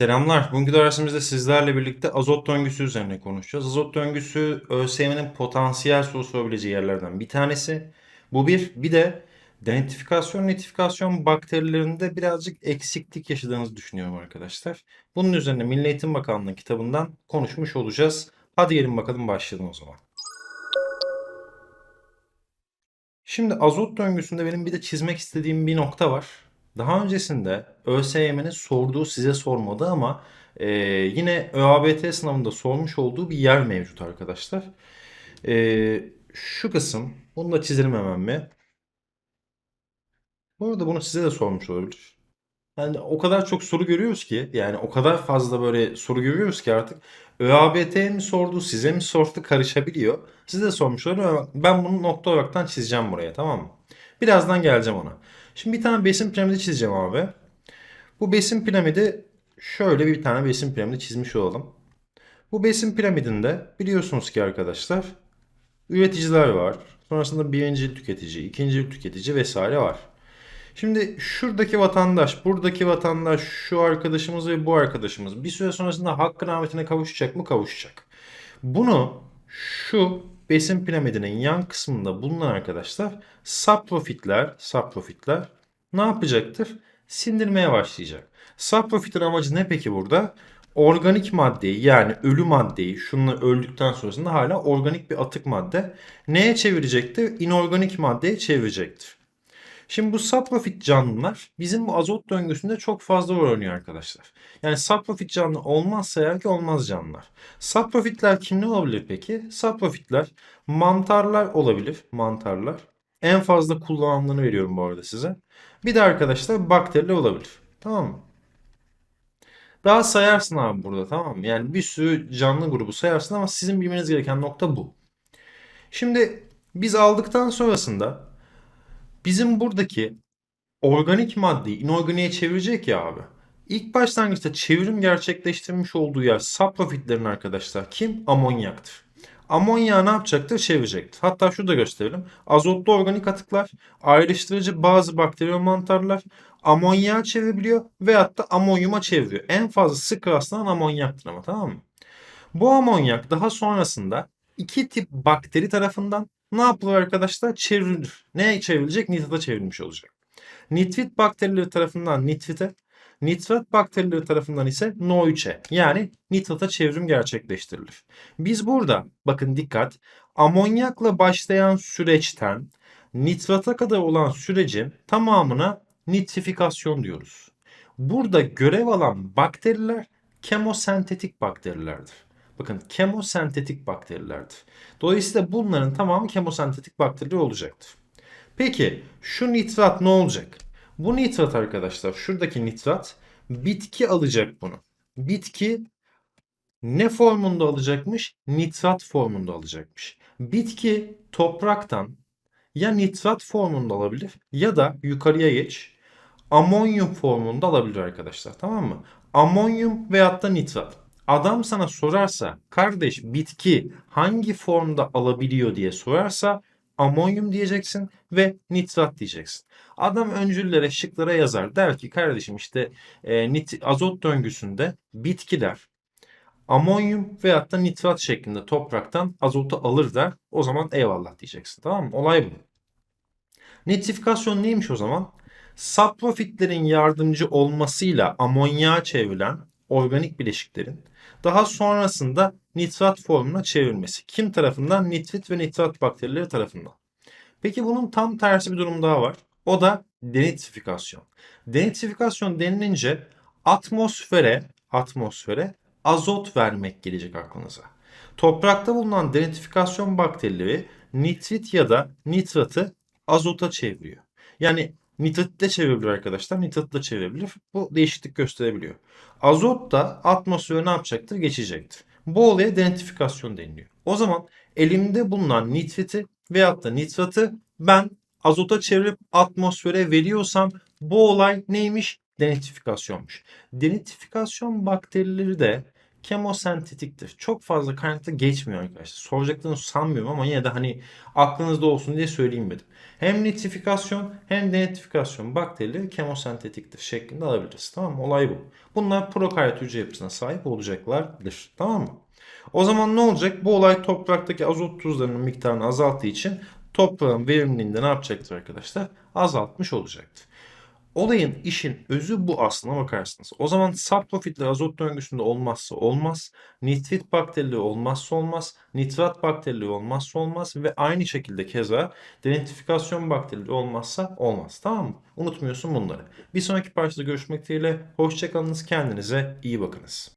Selamlar. Bugünkü dersimizde sizlerle birlikte azot döngüsü üzerine konuşacağız. Azot döngüsü ÖSYM'nin potansiyel soru sorabileceği yerlerden bir tanesi. Bu bir. Bir de denitrifikasyon, nitrifikasyon bakterilerinde birazcık eksiklik yaşadığınızı düşünüyorum arkadaşlar. Bunun üzerine Milli Eğitim Bakanlığı kitabından konuşmuş olacağız. Hadi gelin bakalım başlayalım o zaman. Şimdi azot döngüsünde benim bir de çizmek istediğim bir nokta var. Daha öncesinde ÖSYM'nin sorduğu size sormadı ama e, yine ÖABT sınavında sormuş olduğu bir yer mevcut arkadaşlar. E, şu kısım, bunu da çizelim hemen bir. Bu arada bunu size de sormuş olabilir. Yani o kadar çok soru görüyoruz ki yani o kadar fazla böyle soru görüyoruz ki artık ÖABT mi sordu size mi sordu karışabiliyor. Size de sormuş olabilir ama ben bunu nokta olaraktan çizeceğim buraya tamam mı? Birazdan geleceğim ona. Şimdi bir tane besin piramidi çizeceğim abi. Bu besin piramidi şöyle bir tane besin piramidi çizmiş olalım. Bu besin piramidinde biliyorsunuz ki arkadaşlar üreticiler var. Sonrasında birinci tüketici, ikinci tüketici vesaire var. Şimdi şuradaki vatandaş, buradaki vatandaş, şu arkadaşımız ve bu arkadaşımız bir süre sonrasında hakkın rahmetine kavuşacak mı? Kavuşacak. Bunu şu besin piramidinin yan kısmında bulunan arkadaşlar saprofitler, saprofitler ne yapacaktır? Sindirmeye başlayacak. Saprofitin amacı ne peki burada? Organik maddeyi yani ölü maddeyi şununla öldükten sonrasında hala organik bir atık madde neye çevirecektir? İnorganik maddeye çevirecektir. Şimdi bu saprofit canlılar bizim bu azot döngüsünde çok fazla rol oynuyor arkadaşlar. Yani saprofit canlı olmazsa eğer ki olmaz canlılar. Saprofitler kimler olabilir peki? Saprofitler mantarlar olabilir. Mantarlar. En fazla kullanımını veriyorum bu arada size. Bir de arkadaşlar bakteriler olabilir. Tamam mı? Daha sayarsın abi burada tamam mı? Yani bir sürü canlı grubu sayarsın ama sizin bilmeniz gereken nokta bu. Şimdi biz aldıktan sonrasında bizim buradaki organik maddeyi inorganiğe çevirecek ya abi. İlk başlangıçta çevrim gerçekleştirmiş olduğu yer saprofitlerin arkadaşlar kim? Amonyaktır. Amonyağı ne yapacaktır? Çevirecektir. Hatta şurada gösterelim. Azotlu organik atıklar, ayrıştırıcı bazı bakteri ve mantarlar amonyağı çevirebiliyor veyahut da amonyuma çeviriyor. En fazla sık rastlanan amonyaktır ama tamam mı? Bu amonyak daha sonrasında iki tip bakteri tarafından ne yapılır arkadaşlar? Çevrilir. Neye çevrilecek? Nitrata çevrilmiş olacak. Nitrit bakterileri tarafından nitrite, nitrat bakterileri tarafından ise NO3'e yani nitrata çevrim gerçekleştirilir. Biz burada bakın dikkat amonyakla başlayan süreçten nitrata kadar olan sürecin tamamına nitrifikasyon diyoruz. Burada görev alan bakteriler kemosentetik bakterilerdir. Bakın kemosentetik bakterilerdir. Dolayısıyla bunların tamamı kemosentetik bakteriler olacaktır. Peki şu nitrat ne olacak? Bu nitrat arkadaşlar şuradaki nitrat bitki alacak bunu. Bitki ne formunda alacakmış? Nitrat formunda alacakmış. Bitki topraktan ya nitrat formunda alabilir ya da yukarıya geç amonyum formunda alabilir arkadaşlar. Tamam mı? Amonyum veyahut da nitrat. Adam sana sorarsa kardeş bitki hangi formda alabiliyor diye sorarsa amonyum diyeceksin ve nitrat diyeceksin. Adam öncüllere şıklara yazar. Der ki kardeşim işte e, nit, azot döngüsünde bitkiler amonyum veyahut da nitrat şeklinde topraktan azotu alır der. O zaman eyvallah diyeceksin. Tamam mı? Olay bu. Nitrifikasyon neymiş o zaman? Saprofitlerin yardımcı olmasıyla amonyağa çevrilen organik bileşiklerin daha sonrasında nitrat formuna çevrilmesi. Kim tarafından? Nitrit ve nitrat bakterileri tarafından. Peki bunun tam tersi bir durum daha var. O da denitrifikasyon. Denitrifikasyon denilince atmosfere atmosfere azot vermek gelecek aklınıza. Toprakta bulunan denitrifikasyon bakterileri nitrit ya da nitratı azota çeviriyor. Yani nitrat de çevirebilir arkadaşlar. Nitrat da çevirebilir. Bu değişiklik gösterebiliyor. Azot da atmosfere ne yapacaktır? Geçecektir. Bu olaya denitrifikasyon deniliyor. O zaman elimde bulunan nitriti veyahut da nitratı ben azota çevirip atmosfere veriyorsam bu olay neymiş? Denitrifikasyonmuş. Denitrifikasyon bakterileri de kemosentetiktir. Çok fazla kaynakta geçmiyor arkadaşlar. Soracaklarını sanmıyorum ama yine de hani aklınızda olsun diye söyleyeyim dedim. Hem nitrifikasyon hem denitrifikasyon bakterileri kemosentetiktir şeklinde alabiliriz. Tamam mı? Olay bu. Bunlar prokaryot hücre yapısına sahip olacaklardır. Tamam mı? O zaman ne olacak? Bu olay topraktaki azot tuzlarının miktarını azalttığı için toprağın verimliliğini de ne yapacaktır arkadaşlar? Azaltmış olacaktır. Olayın işin özü bu aslına bakarsınız. O zaman subprofitler azot döngüsünde olmazsa olmaz, nitrit bakterileri olmazsa olmaz, nitrat bakterileri olmazsa olmaz ve aynı şekilde keza denitrifikasyon bakterileri olmazsa olmaz. Tamam mı? Unutmuyorsun bunları. Bir sonraki parçada görüşmek dileğiyle. Hoşçakalınız. Kendinize iyi bakınız.